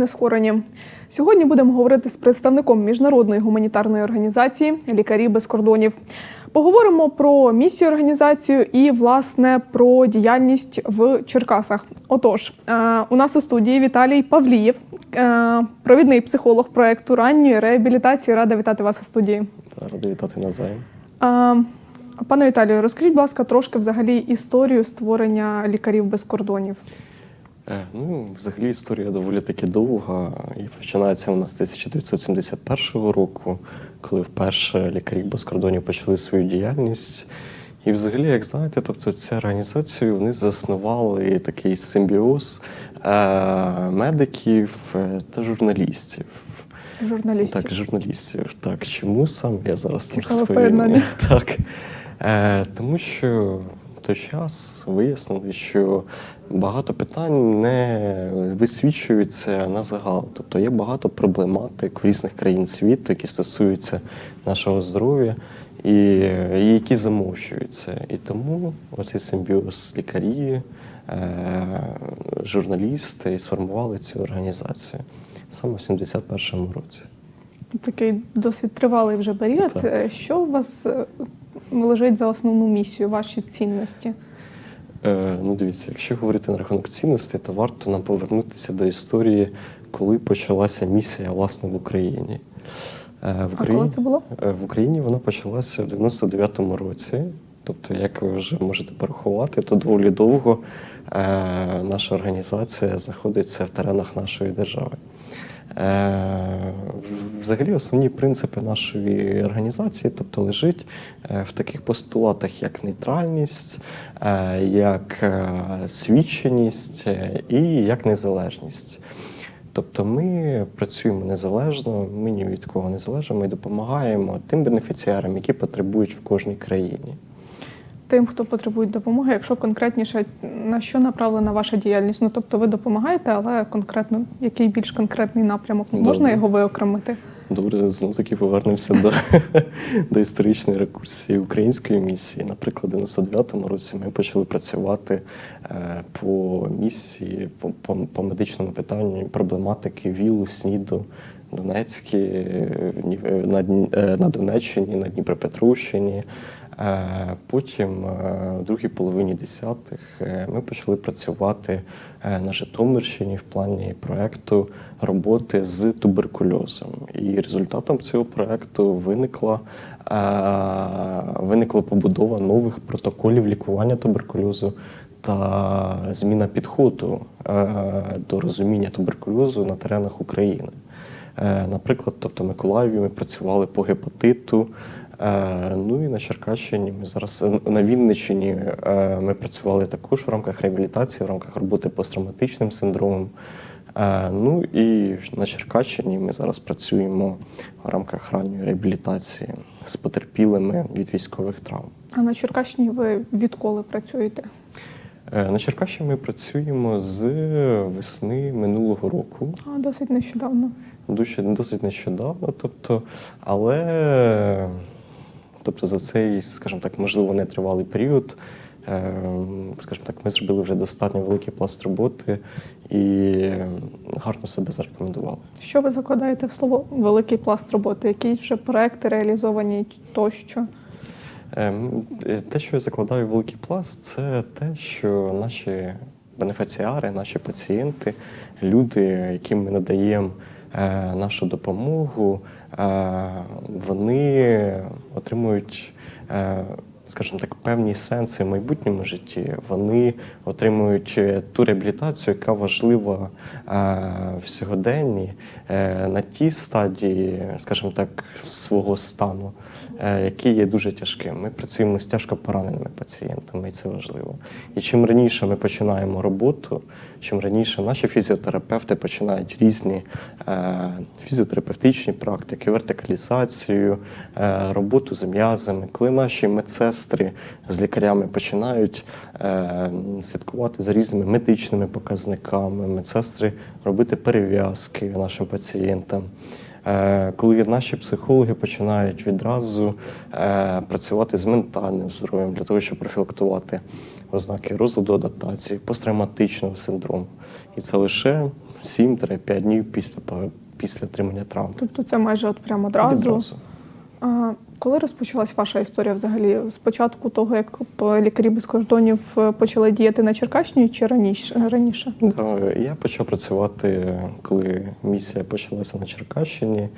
нескорені. Сьогодні будемо говорити з представником міжнародної гуманітарної організації Лікарі без кордонів. Поговоримо про місію організацію і власне про діяльність в Черкасах. Отож, е, у нас у студії Віталій Павлієв, е, провідний психолог проекту ранньої реабілітації. Рада вітати вас у студії. Радий вітати навзаєм. Е, Пане Віталію, розкажіть, будь ласка, трошки взагалі історію створення лікарів без кордонів. Е, Ну, взагалі історія доволі таки довга і починається вона з 1971 року, коли вперше лікарі без кордонів почали свою діяльність. І взагалі, як знаєте, тобто ця організацію вони заснували такий симбіоз е, медиків е, та журналістів. Журналістів. Так, журналістів. Так, чому сам я зараз поєднання. Так. Е, тому що в той час вияснили, що багато питань не висвічуються на загал. Тобто є багато проблематик в різних країн світу, які стосуються нашого здоров'я і, і які замовчуються. І тому оцей симбіоз лікарі, е, журналісти і сформували цю організацію саме в 71-му році. Такий досить тривалий вже період. Так. Е, Що у вас е, лежить за основну місію, ваші цінності? Е, ну, дивіться, якщо говорити на рахунок цінностей, то варто нам повернутися до історії, коли почалася місія власне в Україні. Е, в А коли це було? Е, В Україні вона почалася в 99-му році. Тобто, як ви вже можете порахувати, то доволі довго наша організація знаходиться в теренах нашої держави. Е, Взагалі, основні принципи нашої організації, тобто лежить е, в таких постулатах, як нейтральність, е, як свідченість і як незалежність. Тобто ми працюємо незалежно, ми ні від кого не залежимо і допомагаємо тим бенефіціарам, які потребують в кожній країні. Тим, хто потребує допомоги, якщо конкретніше, на що направлена ваша діяльність? Ну тобто ви допомагаєте, але конкретно який більш конкретний напрямок можна Добре. його виокремити? Добре, знов таки повернемося до, до історичної рекурсії української місії. Наприклад, у 99-му році ми почали працювати е, по місії, по, по, по медичному питанню проблематики ВІЛу, СНІДу, Донецькі, е, е, на, на Донеччині, на Дніпропетровщині. Е, Потім, е, в другій половині десятих, е, ми почали працювати на Житомирщині в плані проекту роботи з туберкульозом. І результатом цього проекту виникла, виникла побудова нових протоколів лікування туберкульозу та зміна підходу до розуміння туберкульозу на теренах України. Наприклад, тобто Миколаєві ми працювали по гепатиту. Е, Ну і на Черкащині ми зараз е, на Вінниччині е, ми працювали також в рамках реабілітації, в рамках роботи посттравматичним синдромом. Ну і на Черкащині ми зараз працюємо в рамках ранньої реабілітації з потерпілими від військових травм. А на Черкащині ви відколи працюєте? На Черкащині ми працюємо з весни минулого року. А досить нещодавно. Дуже досить нещодавно, тобто, але тобто за цей, скажімо так, можливо, не тривалий період, е, скажімо так, ми зробили вже достатньо великий пласт роботи і гарно себе зарекомендували. Що ви закладаєте в слово великий пласт роботи? Які вже проекти реалізовані тощо? Ем, е, Те, що я закладаю в великий пласт, це те, що наші бенефіціари, наші пацієнти, люди, яким ми надаємо е, нашу допомогу, е, вони отримують. е, Скажімо так, певні сенси в майбутньому житті, вони отримують е, ту реабілітацію, яка важлива е, в сьогоденні е, на тій стадії, скажімо так, свого стану, е, який є дуже тяжким. Ми працюємо з тяжко пораненими пацієнтами, і це важливо. І чим раніше ми починаємо роботу, чим раніше наші фізіотерапевти починають різні е, фізіотерапевтичні практики, вертикалізацію, е, роботу з м'язами, коли наші медсестри з лікарями починають слідкувати за різними медичними показниками, медсестри робити перев'язки нашим пацієнтам. Е, Коли наші психологи починають відразу е, працювати з ментальним здоров'ям для того, щоб профілактувати ознаки розладу адаптації, посттравматичного синдрому. І це лише 7-5 днів після, після отримання травм. Тобто це майже от прямо одразу. Відразу. А коли розпочалась ваша історія взагалі? Спочатку того, як лікарі без кордонів е, почали діяти на Черкащині чи раніше? раніше? Да, я почав працювати, коли місія почалася на Черкащині.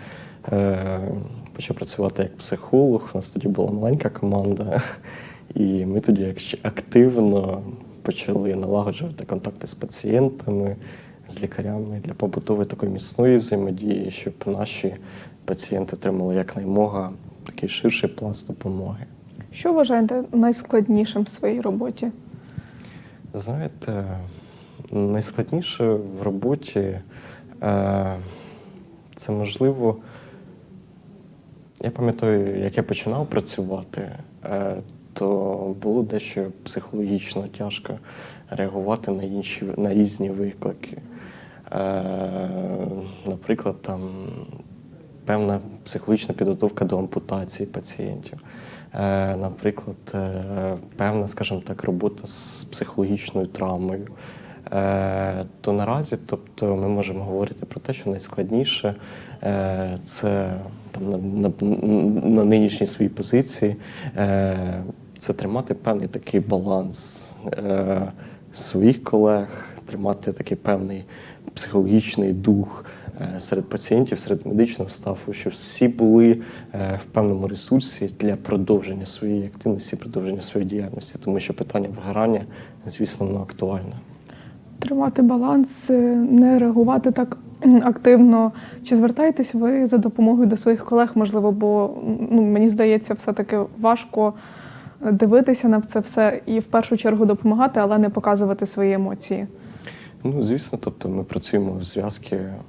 Е, почав працювати як психолог. У нас тоді була маленька команда, і ми тоді активно почали налагоджувати контакти з пацієнтами, з лікарями для побутової такої міцної взаємодії, щоб наші пацієнти отримали якнаймога такий ширший пласт допомоги. Що вважаєте найскладнішим в своїй роботі? Знаєте, найскладніше в роботі е, це можливо. Я пам'ятаю, як я починав працювати, е, то було дещо психологічно тяжко реагувати на інші на різні виклики. Е, наприклад, там певна психологічна підготовка до ампутації пацієнтів. Е, Наприклад, е, певна, скажімо так, робота з психологічною травмою. Е, То наразі, тобто, ми можемо говорити про те, що найскладніше це там на, на, на нинішній своїй позиції. Це тримати певний такий баланс своїх колег, тримати такий певний психологічний дух серед пацієнтів, серед медичного стафу, щоб всі були е, в певному ресурсі для продовження своєї активності, продовження своєї діяльності, тому що питання вигорання, звісно, воно актуальне. Тримати баланс, е, не реагувати так активно. Чи звертаєтесь ви за допомогою до своїх колег? Можливо, бо ну, мені здається, все-таки важко е, дивитися на це все і в першу чергу допомагати, але не показувати свої емоції. Ну, звісно, тобто ми працюємо в зв'язки е,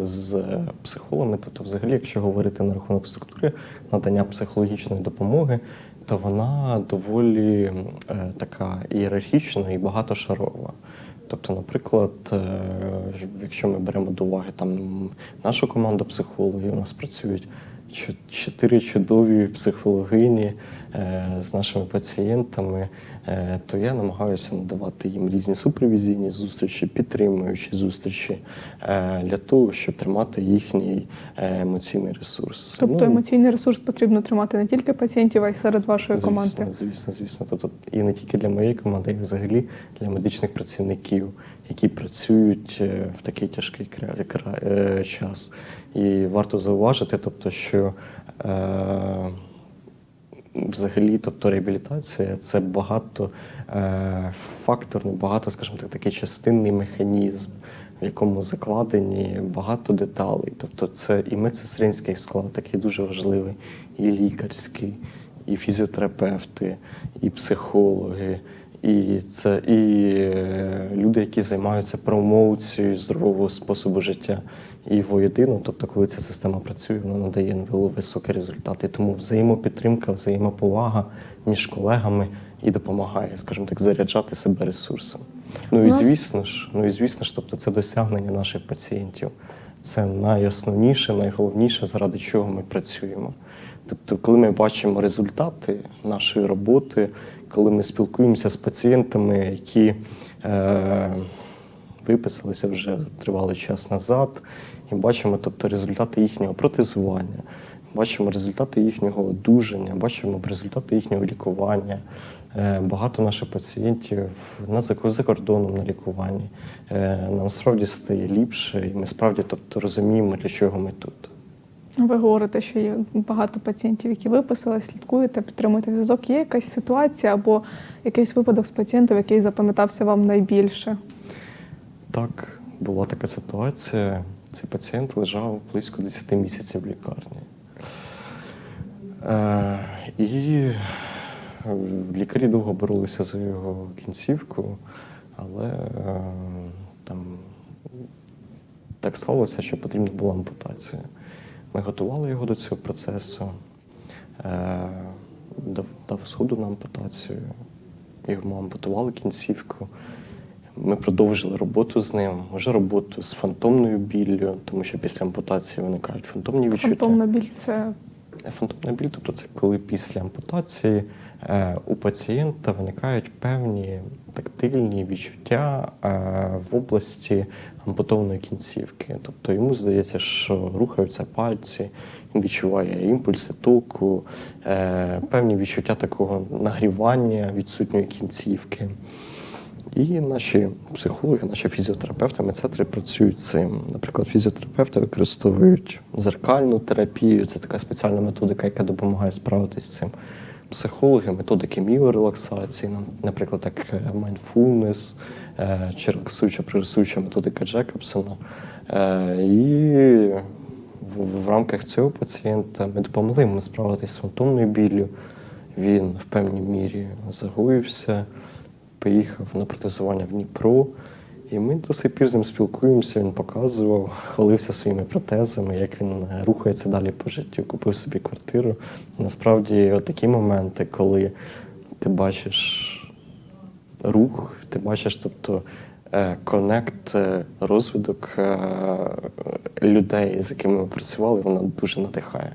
з психологами. Тобто, взагалі, якщо говорити на рахунок структури надання психологічної допомоги, то вона доволі е, така ієрархічна і багатошарова. Тобто, наприклад, е, якщо ми беремо до уваги там нашу команду психологів, у нас працюють чотири чудові психологині з нашими пацієнтами, то я намагаюся надавати їм різні супервізійні зустрічі, підтримуючі зустрічі е, для того, щоб тримати їхній е, емоційний ресурс. Тобто Ну, емоційний ресурс потрібно тримати не тільки пацієнтів, а й серед вашої команди. Звісно, звісно, звісно. Тобто і не тільки для моєї команди, а й взагалі для медичних працівників, які працюють е, в такий тяжкий е, час. І варто зауважити, тобто, що е, взагалі, тобто реабілітація це багато е, факторний, багато, скажімо так, такий частинний механізм, в якому закладені багато деталей. Тобто це і медсестринський склад, такий дуже важливий, і лікарський, і фізіотерапевти, і психологи. І це і е, люди, які займаються промоцією здорового способу життя. І воєдино, тобто, коли ця система працює, вона надає навело високі результати. Тому взаємопідтримка, взаємоповага між колегами і допомагає, скажімо так, заряджати себе ресурсом. Ну і звісно ж, ну і звісно ж, тобто, це досягнення наших пацієнтів. Це найосновніше, найголовніше, заради чого ми працюємо. Тобто, коли ми бачимо результати нашої роботи, коли ми спілкуємося з пацієнтами, які е, виписалися вже тривалий час назад, і бачимо тобто, результати їхнього протезування, бачимо результати їхнього одужання, бачимо результати їхнього лікування. Е, Багато наших пацієнтів на за кордоном на лікуванні. Е, Нам справді стає ліпше, і ми справді тобто, розуміємо, для чого ми тут. Ви говорите, що є багато пацієнтів, які виписали, слідкуєте, підтримуєте зв'язок. Є якась ситуація або якийсь випадок з пацієнтом, який запам'ятався вам найбільше? Так, була така ситуація. Цей пацієнт лежав близько 10 місяців в лікарні. Е, і лікарі довго боролися за його кінцівку, але е, там так склалося, що потрібна була ампутація. Ми готували його до цього процесу, е, дав, дав згоду на ампутацію, йому ампутували кінцівку. Ми продовжили роботу з ним, вже роботу з фантомною біллю, тому що після ампутації виникають фантомні відчуття. Фантомна біль це Фантомна біль, тобто це коли після ампутації е, у пацієнта виникають певні тактильні відчуття е, в області ампутованої кінцівки. Тобто йому здається, що рухаються пальці, він відчуває імпульси току, е, певні відчуття такого нагрівання відсутньої кінцівки. І наші психологи, наші фізіотерапевти, медсестри працюють цим. Наприклад, фізіотерапевти використовують зеркальну терапію, це така спеціальна методика, яка допомагає справитися з цим. Психологи, методики міорелаксації, наприклад, як е, mindfulness е, чи релаксуюча пририсуюча методика Джекобсона. Е, І в рамках цього пацієнта ми допомогли йому справитися з фантомною біллю. Він в певній мірі загоївся, поїхав на протезування в Дніпро. І ми до сих пір з ним спілкуємося. Він показував, хвалився своїми протезами, як він е, рухається далі по життю, купив собі квартиру. Насправді, от такі моменти, коли ти бачиш рух, ти бачиш, тобто е, конект, е, розвиток людей, з якими ми працювали, вона дуже надихає.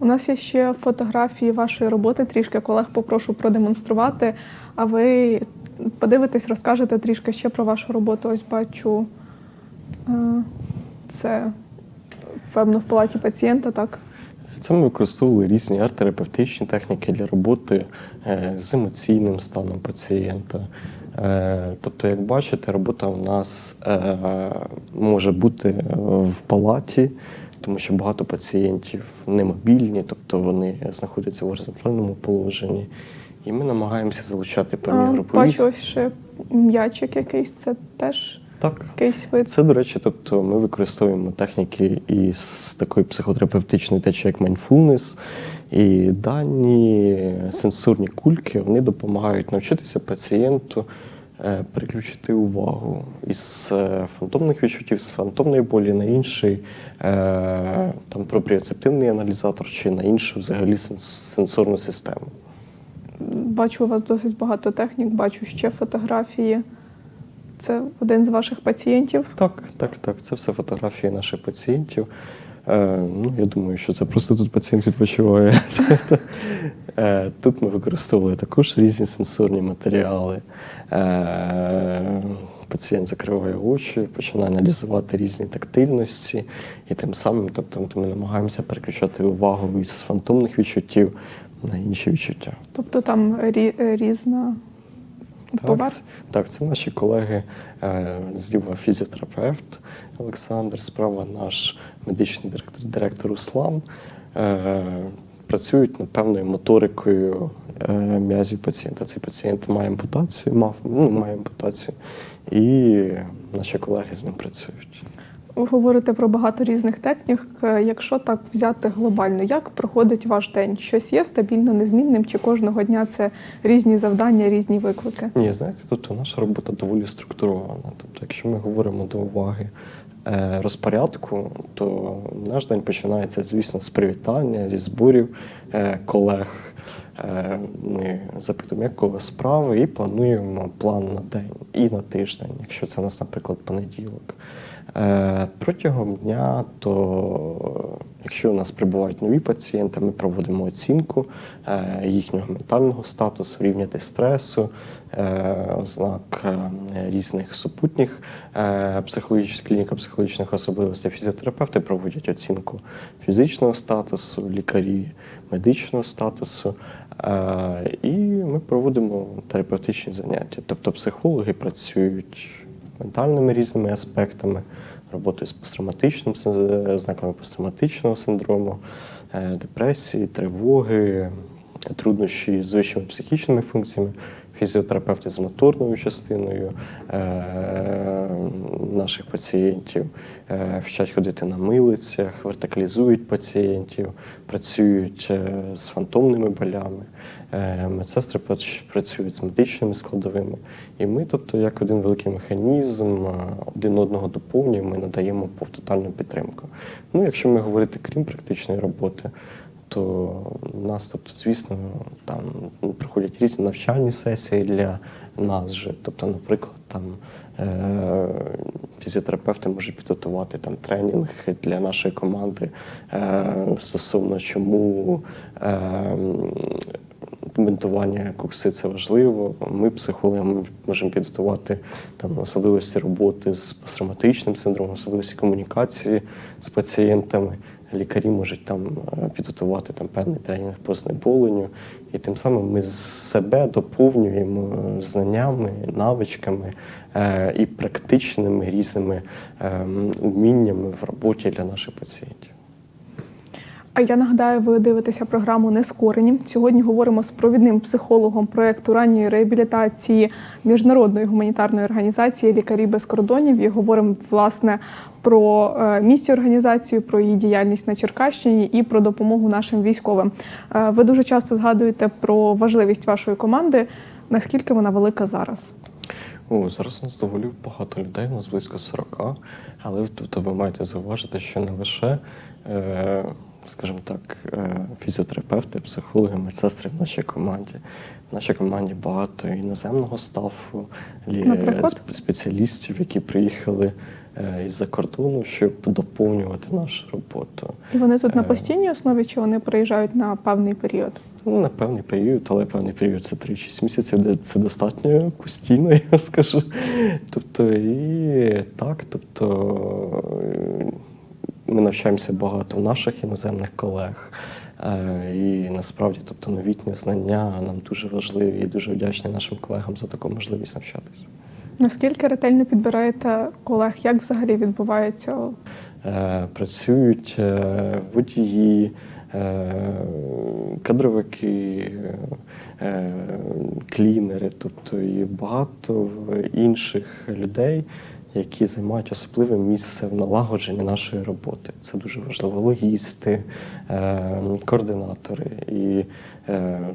У нас є ще фотографії вашої роботи. Трішки колег попрошу продемонструвати. А ви подивитесь, розкажете трішки ще про вашу роботу. Ось бачу. е, Це певно в палаті пацієнта, так? Це ми використовували різні арт-терапевтичні техніки для роботи е, з емоційним станом пацієнта. Е, Тобто, як бачите, робота у нас може бути в палаті, тому що багато пацієнтів немобільні, тобто вони знаходяться в горизонтальному положенні. І ми намагаємося залучати певні А, групові. Бачу ось ще м'ячик якийсь, це теж Так. якийсь вид. Це, до речі, тобто ми використовуємо техніки із такої психотерапевтичної течії, як mindfulness, і дані сенсорні кульки вони допомагають навчитися пацієнту переключити увагу із е, фантомних відчуттів, з фантомної болі на інший е, там пропріоцептивний аналізатор чи на іншу взагалі сенсорну систему. Бачу у вас досить багато технік, бачу ще фотографії. Це один з ваших пацієнтів. Так, так, так. Це все фотографії наших пацієнтів. Е, ну, я думаю, що це просто тут пацієнт відпочиває. Е, тут ми використовували також різні сенсорні матеріали. Е, пацієнт закриває очі, починає аналізувати різні тактильності, і тим самим тобто, ми намагаємося переключати увагу із фантомних відчуттів на інші відчуття. Тобто там рі- різна Так, це, так, це наші колеги е, зліва фізіотерапевт Олександр, справа наш медичний директор, директор Руслан. Е, працюють над певною моторикою е, м'язів пацієнта. Цей пацієнт має ампутацію, мав, ну, має ампутацію, і наші колеги з ним працюють. Говорите про багато різних технік. Е, Якщо так взяти глобально, як проходить ваш день? Щось є стабільно незмінним, чи кожного дня це різні завдання, різні виклики? Ні, знаєте, тобто наша робота доволі структурована. Тобто, якщо ми говоримо до уваги е, розпорядку, то наш день починається, звісно, з привітання, зі зборів е, колег. Ми запитуємо, як у справи, і плануємо план на день і на тиждень, якщо це у нас, наприклад, понеділок. Е, Протягом дня, то якщо у нас прибувають нові пацієнти, ми проводимо оцінку е, їхнього ментального статусу, рівня стресу, е, ознак різних супутніх психологічних клініко-психологічних особливостей. Фізіотерапевти проводять оцінку фізичного статусу, лікарі медичного статусу. І ми проводимо терапевтичні заняття. Тобто психологи працюють ментальними різними аспектами, роботою з посттравматичним син- знаками посттравматичного синдрому, е, депресії, тривоги, труднощі з вищими психічними функціями, фізіотерапевти з моторною частиною е, наших пацієнтів, е, вчать ходити на милицях, вертикалізують пацієнтів, працюють е, з фантомними болями. Е, Медсестри працюють з медичними складовими. І ми, тобто, як один великий механізм, один одного доповнюємо і надаємо повтотальну підтримку. Ну, якщо ми говорити крім практичної роботи, то нас, тобто, звісно, там проходять різні навчальні сесії для нас же. Тобто, наприклад, там фізіотерапевти можуть підготувати там тренінг для нашої команди е, стосовно чому. Е, бинтування кукси це важливо. Ми, психологи, можемо підготувати там особливості роботи з посттравматичним синдромом, особливості комунікації з пацієнтами. Лікарі можуть там е, підготувати там певний тренінг по знеболенню, і тим самим ми себе доповнюємо знаннями, навичками е, і практичними різними е, уміннями в роботі для наших пацієнтів. А я нагадаю, ви дивитеся програму Нескорені. Сьогодні говоримо з провідним психологом проекту ранньої реабілітації міжнародної гуманітарної організації Лікарі без кордонів. І говоримо власне про е, місію організацію, про її діяльність на Черкащині і про допомогу нашим військовим. Е, Ви дуже часто згадуєте про важливість вашої команди. Наскільки вона велика зараз? О, зараз у нас доволі багато людей, у нас близько 40, але тобто ви маєте зауважити, що не лише, е, скажімо так, е, фізіотерапевти, психологи, медсестри в нашій команді. В нашій команді багато іноземного стафу, лі- спеціалістів, які приїхали із-за кордону, щоб доповнювати нашу роботу. І вони тут на Е. постійній основі чи вони приїжджають на певний період? Ну, на певний період, але певний період це 3-6 місяців, де це достатньо постійно, я скажу. Тобто, і так, тобто е, ми навчаємося багато у наших іноземних колег. Е, І насправді, тобто, новітні знання нам дуже важливі і дуже вдячні нашим колегам за таку можливість навчатися. Наскільки ретельно підбираєте колег? Як взагалі відбувається Е, Працюють е, водії, е, кадровики, клінери, тобто і багато інших людей, які займають особливе місце в налагодженні нашої роботи. Це дуже важливо. Логісти, координатори. І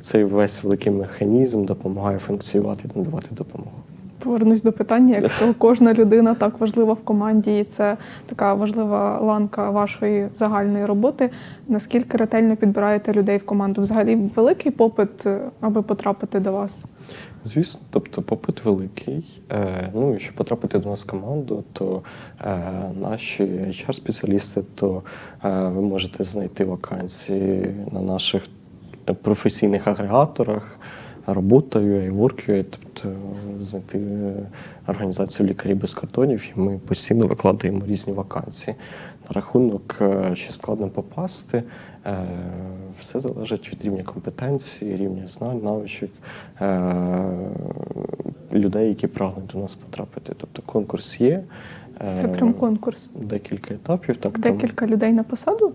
цей весь великий механізм допомагає функціонувати і надавати допомогу. Повернусь до питання, якщо кожна людина так важлива в команді, і це така важлива ланка вашої загальної роботи. Наскільки ретельно підбираєте людей в команду? Взагалі великий попит, е, аби потрапити до вас? Звісно, тобто попит великий. Е, ну і щоб потрапити до нас в команду, то е, наші HR-спеціалісти, то е, ви можете знайти вакансії на наших професійних агрегаторах. Роботою і тобто знайти е, організацію лікарів без кордонів, і ми постійно викладаємо різні вакансії. На рахунок, е, чи складно попасти, е, все залежить від рівня компетенції, рівня знань, навичок е, людей, які прагнуть до нас потрапити. Тобто конкурс є. е, Це прям конкурс. Декілька етапів. Так, там, Декілька людей на посаду?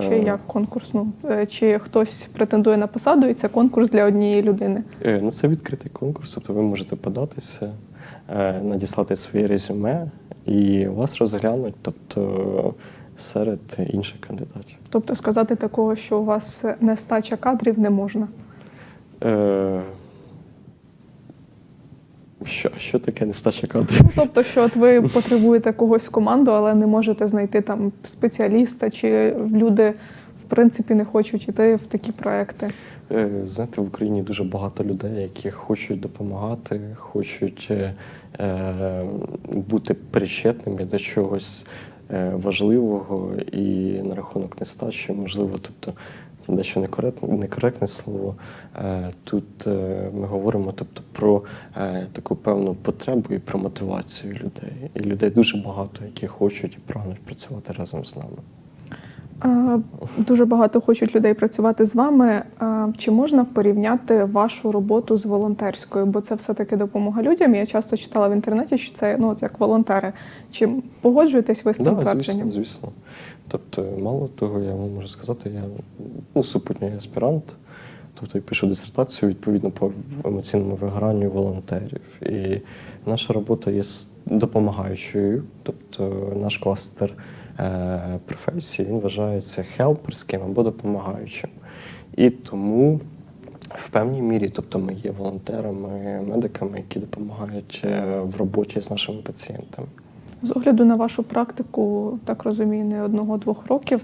Чи Е. як конкурс? Ну е, чи хтось претендує на посаду, і це конкурс для однієї людини? Е, Ну, це відкритий конкурс, тобто ви можете податися, надіслати своє резюме, і вас розглянуть, тобто серед інших кандидатів. Тобто сказати такого, що у вас нестача кадрів не можна. Е, Що, що таке нестача кадрів? Ну, тобто, що от ви потребуєте когось в команду, але не можете знайти там спеціаліста, чи люди в принципі не хочуть йти в такі проекти. Е, Знаєте, в Україні дуже багато людей, які хочуть допомагати, хочуть е, е, бути причетними до чогось е, важливого і на рахунок нестачі, можливо, тобто це дещо некоректне, некоректне слово. Е, Тут е, ми говоримо тобто, про е, таку певну потребу і про мотивацію людей. І людей дуже багато, які хочуть і прагнуть працювати разом з нами. Дуже багато хочуть людей працювати з вами. Чи можна порівняти вашу роботу з волонтерською? Бо це все-таки допомога людям. Я часто читала в інтернеті, що це ну, от як волонтери. Чи погоджуєтесь ви з цим Да, твердженням? звісно, звісно. Тобто, мало того, я вам можу сказати, я ну, супутній аспірант, тобто я пишу дисертацію відповідно по емоційному вигоранню волонтерів. І наша робота є допомагаючою, тобто наш кластер професії він вважається хелперським або допомагаючим. І тому в певній мірі, тобто ми є волонтерами, медиками, які допомагають е, в роботі з нашими пацієнтами. З огляду на вашу практику, так розумію, не одного-двох років.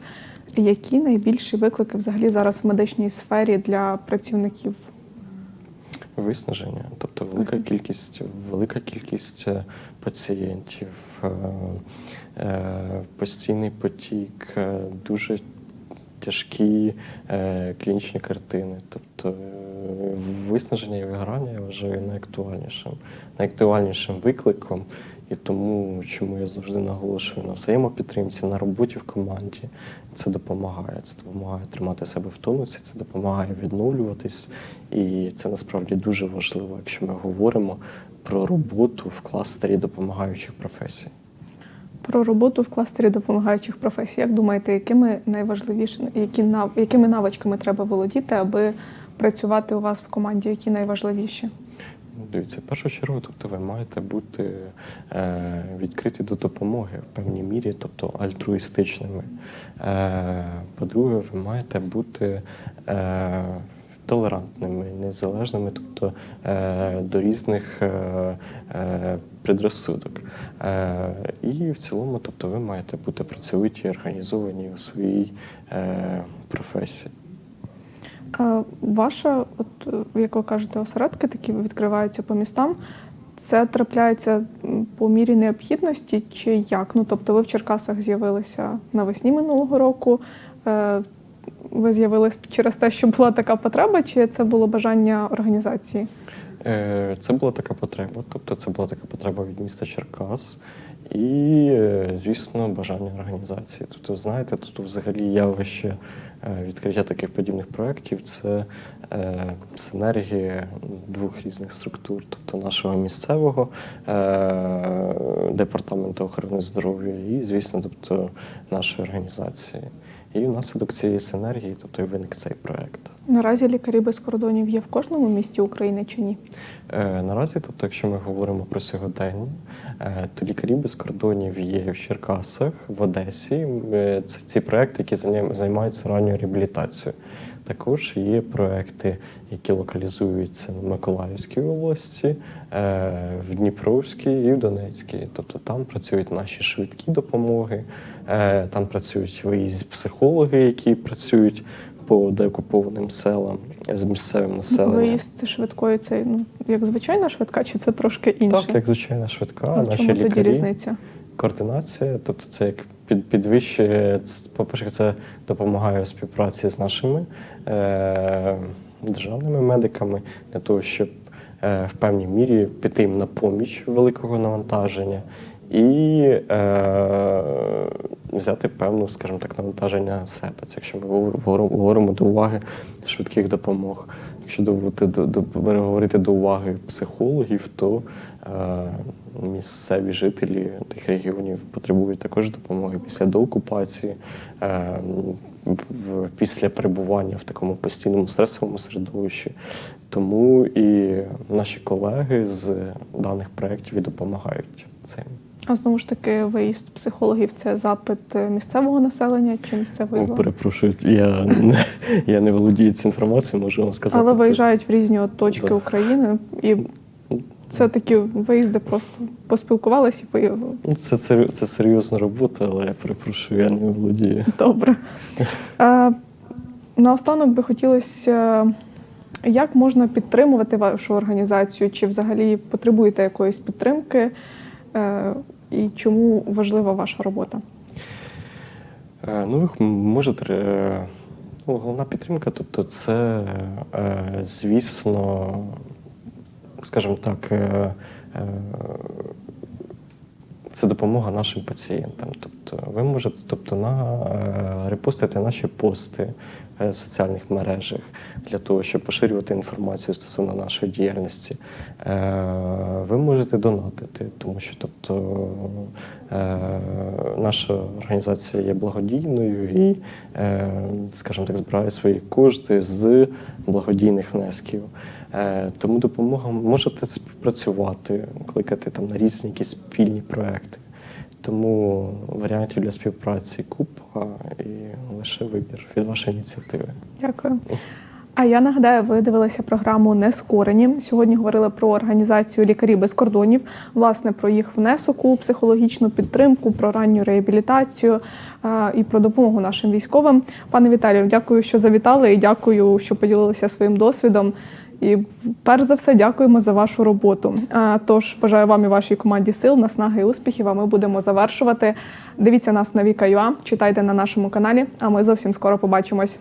Які найбільші виклики взагалі зараз в медичній сфері для працівників? Виснаження, тобто велика кількість, велика кількість е, пацієнтів, е, е, постійний потік, дуже тяжкі клінічні картини. Тобто виснаження і вигорання я вважаю найактуальнішим, найактуальнішим викликом. І тому, чому я завжди наголошую на взаємопідтримці, на роботі в команді, це допомагає. Це допомагає тримати себе в тонусі, це допомагає відновлюватись. І це насправді дуже важливо, якщо ми говоримо про роботу в кластері допомагаючих професій. Про роботу в кластері допомагаючих професій. Як думаєте, якими найважливішими, які якими навичками треба володіти, аби працювати у вас в команді? Які найважливіші? Ну, Дивіться, в першу чергу, тобто ви маєте бути е, відкриті до допомоги в певній мірі, тобто альтруїстичними. Е, по-друге, ви маєте бути е, толерантними, незалежними, тобто е, до різних е, е, предрозсудок. Е, і в цілому, тобто, ви маєте бути працьовиті, організовані у своїй е, професії. Е, Ваша, от е, як ви кажете, осередки такі відкриваються по містам. Це трапляється по мірі необхідності чи як? Ну тобто, ви в Черкасах з'явилися навесні минулого року. е, Ви з'явились через те, що була така потреба, чи це було бажання організації? Е, Це була така потреба, тобто це була така потреба від міста Черкас і, е, звісно, бажання організації. Тобто, знаєте, тут взагалі явище е, відкриття таких подібних проєктів це синергія двох різних структур, тобто нашого місцевого департаменту охорони здоров'я і, звісно, тобто нашої організації. І внаслідок цієї синергії, тобто і виник цей проєкт. Наразі лікарі без кордонів є в кожному місті України чи ні? Е, Наразі, тобто, якщо ми говоримо про сьогодення, е, то лікарі без кордонів є в Черкасах, в Одесі. Е, Це ці проекти, які займаються ранньою реабілітацією. Також є проекти, які локалізуються в Миколаївській області, е, в Дніпровській і в Донецькій. Тобто там працюють наші швидкі допомоги, е, там працюють виїзд психологи, які працюють по деокупованим селам з місцевим населенням. Виїзд швидкої це ну як звичайна швидка, чи це трошки інше? Так, як звичайна швидка, А наші чому тоді різниця? Координація, тобто це як під, підвищує, по-перше, це допомагає у співпраці з нашими е, державними медиками для того, щоб е, в певній мірі піти їм на поміч великого навантаження і е, взяти певну, скажімо так, навантаження на себе. Це якщо ми говор- говор- говоримо до уваги швидких допомог. Якщо до, до, до, говорити до уваги психологів, то е, місцеві жителі тих регіонів потребують також допомоги після доокупації, е, після перебування в такому постійному стресовому середовищі. Тому і наші колеги з даних проєктів і допомагають цим. А знову ж таки, виїзд психологів це запит місцевого населення чи місцевої влади? перепрошую, я не, я не володію цією інформацією, можу вам сказати. Але виїжджають в різні от точки Да. України, і це такі виїзди просто поспілкувалися і поїхали. Ну, це, це, це серйозна робота, але я перепрошую, я не володію. Добре. Е, наостанок би хотілося, як можна підтримувати вашу організацію? Чи взагалі потребуєте якоїсь підтримки? Е, і чому важлива ваша робота? Е, Ну, ви можете. е, Ну, головна підтримка, тобто, це, е, звісно, скажімо так, е, е, це допомога нашим пацієнтам. Тобто, ви можете тобто, на, е, репостити наші пости в соціальних мережах для того, щоб поширювати інформацію стосовно нашої діяльності. Ви можете донатити, тому що тобто, наша організація є благодійною і, скажімо так, збирає свої кошти з благодійних внесків. Е, Тому допомога можете співпрацювати, кликати там на різні якісь спільні проекти. Тому варіантів для співпраці купа і лише вибір від вашої ініціативи. Дякую. А я нагадаю, ви дивилися програму Нескорені. Сьогодні говорили про організацію лікарі без кордонів, власне, про їх внесок у психологічну підтримку, про ранню реабілітацію і про допомогу нашим військовим. Пане Віталію, дякую, що завітали, і дякую, що поділилися своїм досвідом. І перш за все дякуємо за вашу роботу. Тож бажаю вам і вашій команді сил, наснаги і успіхів. А ми будемо завершувати. Дивіться нас на Віка.ua, читайте на нашому каналі. А ми зовсім скоро побачимось.